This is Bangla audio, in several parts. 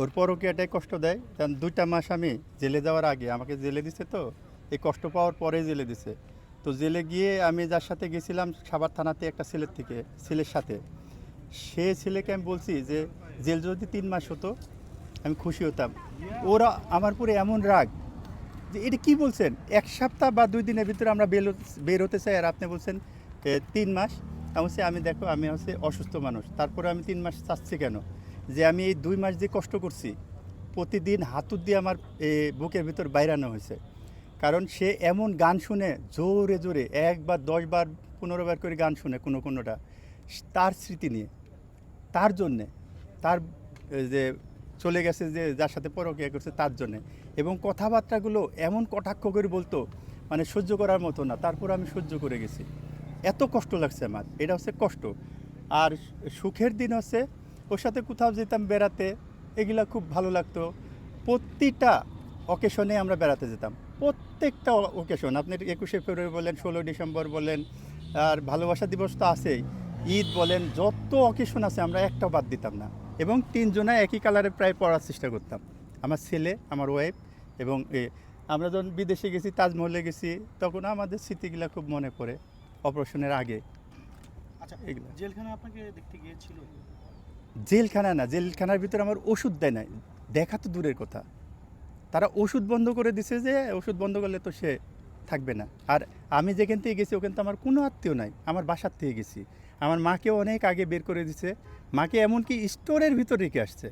ওর পরকীয়াটাই কষ্ট দেয়? কারণ দুইটা মাস আমি জেলে যাওয়ার আগে আমাকে জেলে দিছে তো, এই কষ্ট পাওয়ার পরে জেলে দিছে। তো জেলে গিয়ে আমি যার সাথে গেছিলাম সাবার থানাতে একটা ছেলের থেকে, ছেলের সাথে। সে ছেলেকে আমি বলছি যে, জেল যদি তিন মাস হতো, আমি খুশি হতাম। ওরা আমার পরে এমন রাগ যে, এটা কি বলছেন? এক সপ্তাহ বা দুই দিনের ভিতরে আমরা বের বের হতে চাই আর আপনি বলছেন তিন মাস। আমি আমি দেখো, আমি হচ্ছে অসুস্থ মানুষ। তারপরে আমি তিন মাস চাচ্ছি কেন? যে আমি এই দুই মাস যে কষ্ট করছি, প্রতিদিন হাতুর দিয়ে আমার বুকের ভিতর বাইরানো হয়েছে। কারণ সে এমন গান শুনে জোরে জোরে একবার, দশবার পনেরো বার করে গান শুনে কোনো কোনোটা, তার স্মৃতি নিয়ে, তার জন্যে, তার যে চলে গেছে যে যার সাথে পরকিয়া করছে তার জন্যে এবং কথাবার্তাগুলো এমন কটাক্ষ করে বলতো মানে সহ্য করার মতো না, তারপর আমি সহ্য করে গেছি। এত কষ্ট লাগছে আমার, এটা হচ্ছে কষ্ট। আর সুখের দিন হচ্ছে ওর সাথে কোথাও যেতাম বেড়াতে এগুলা খুব ভালো লাগতো। প্রতিটা অকেশনে আমরা বেড়াতে যেতাম। প্রত্যেকটা অকেশন আপনি একুশে ফেব্রুয়ারি বলেন ষোলো ডিসেম্বর বলেন আর ভালোবাসা দিবস তো আছেই। ঈদ বলেন যত অকেশন আছে আমরা একটাও বাদ দিতাম না। এবং তিনজনে একই কালারে প্রায় পড়ার চেষ্টা করতাম। আমার ছেলে আমার ওয়াইফ এবং এ, আমরা যখন বিদেশে গেছি তাজমহলে গেছি তখন আমাদের স্মৃতিগুলো খুব মনে পড়ে অপারেশনের আগে। আচ্ছা এগুলো। জেলখানা আপনাকে দেখতে গিয়েছিল? জেলখানা না, জেলখানার ভিতরে আমার ওষুধ দেয় না দেখা তো দূরের কথা। তারা ওষুধ বন্ধ করে দিছে যে, ওষুধ বন্ধ করলে তো সে থাকবে না। আর আমি যেখান থেকে গেছি, ওখান তো আমার কোনো আত্মীয় নাই, আমার বাসার থেকে গেছি। আমার মাকেও অনেক আগে বের করে দিছে। মাকে এমনকি স্টোরের ভিতর রেখে আসছে।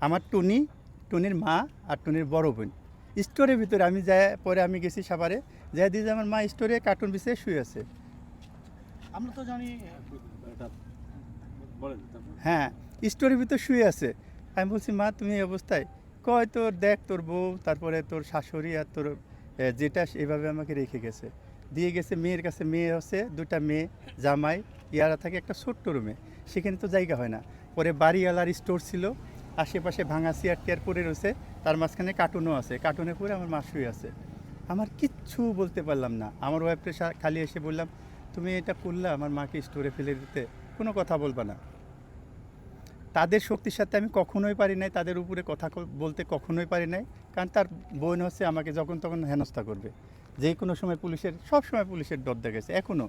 আমার টুনি, টুনির মা আর টুনির বড় বোন। স্টোরের ভিতরে আমি যাই পরে আমি গেছি সাভারে। যাই দিয়ে আমার মা স্টোরে কার্টুন বিছিয়ে শুয়ে আছে। আমরা তো জানি। হ্যাঁ স্টোরের ভিতর শুয়ে আছে। আমি বলছি, মা, তুমি এই অবস্থায় কয় তোর দেখ, তোর বউ, তারপরে তোর শাশুড়ি আর তোর যেটা এভাবে আমাকে রেখে গেছে। দিয়ে গেছে মেয়ের কাছে, মেয়ে হচ্ছে দুটা মেয়ে, জামাই, ইয়ারা থাকে একটা ছোট্ট রুমে সেখানে তো জায়গা হয় না। পরে বাড়িওয়ালার স্টোর ছিল, আশেপাশে ভাঙা চেয়ার টেয়ার পরে রয়েছে, তার মাঝখানে কার্টুনও আছে। কার্টুনে পরে আমার মা শুয়ে আছে। আমার কিচ্ছু বলতে পারলাম না। আমার ওয়াইফকে খালি এসে বললাম, তুমি এটা করলে, আমার মাকে স্টোরে ফেলে দিতে। কোনো কথা বলবা না। তাদের শক্তির সাথে আমি কখনোই পারি নাই, তাদের উপরে কথা বলতে কখনোই পারি নাই, কারণ তার বোন হচ্ছে আমাকে যখন তখন হেনস্থা করবে। যে কোনো সময় পুলিশের, সব সময় পুলিশের ডর দেখাচ্ছে এখনও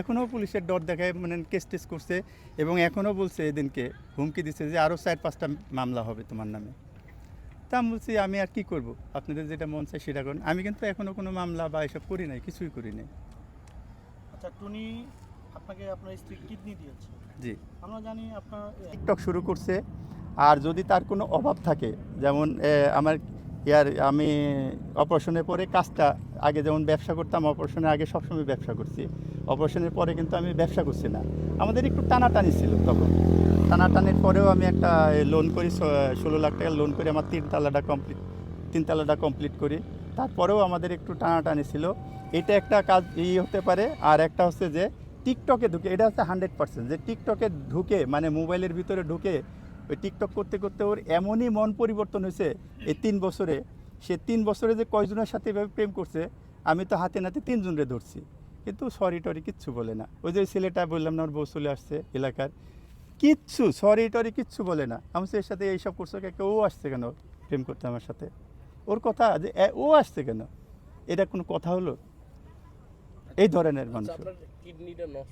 এখনও পুলিশের ডর দেখায় মানে কেস টেস করছে এবং এখনও বলছে এদিনকে, হুমকি দিচ্ছে যে আরও চার পাঁচটা মামলা হবে তোমার নামে। তা আমি বলছি, আমি আর কি করব? আপনাদের যেটা মন চায় সেটা করুন। আমি কিন্তু এখনও কোনো মামলা বা এসব করি নাই, কিছুই করি নাই। আচ্ছা টুনি আপনাকে আপনার স্ত্রী কিডনি দিয়েছে। জি। আমরা জানি আপনার টিকটক শুরু করছে আর যদি তার কোনো অভাব থাকে যেমন আমার ইয়ার আমি অপারেশনের পরে কাজটা আগে যেমন ব্যবসা করতাম অপারেশনের আগে সবসময় ব্যবসা করছি। অপারেশনের পরে কিন্তু আমি ব্যবসা করছি না। আমাদের একটু টানাটানি ছিল তখন। টানাটানির পরেও আমি একটা লোন করি ষোলো লাখ টাকা লোন করে আমার তিন তালাটা কমপ্লিট তিন তালাটা কমপ্লিট করি। তারপরেও আমাদের একটু টানাটানি ছিল। এটা একটা কাজ ই হতে পারে আর একটা হচ্ছে যে টিকটকে ঢুকে, এটা হচ্ছে হান্ড্রেড পার্সেন্ট, যে টিকটকে ঢুকে মানে মোবাইলের ভিতরে ঢুকে, ওই টিকটক করতে করতে ওর এমনই মন পরিবর্তন হয়েছে এই তিন বছরে। সে তিন বছরে যে কয়জনের সাথে এভাবে প্রেম করছে, আমি তো হাতে নাতে তিনজনরে ধরছি। কিন্তু সরি টরি, কিচ্ছু বলে না। ওই যে ছেলেটা বললাম না, ওর বউ চলে আসছে এলাকার। কিচ্ছু সরি টরি, কিচ্ছু বলে না। আমি এর সাথে এইসব করছ কে ও আসছে কেন প্রেম করতে আমার সাথে? ওর কথা যে ও আসছে কেন? এটা কোনো কথা হলো? এই ধরনের মানুষ। আপনার কিডনিটা নষ্ট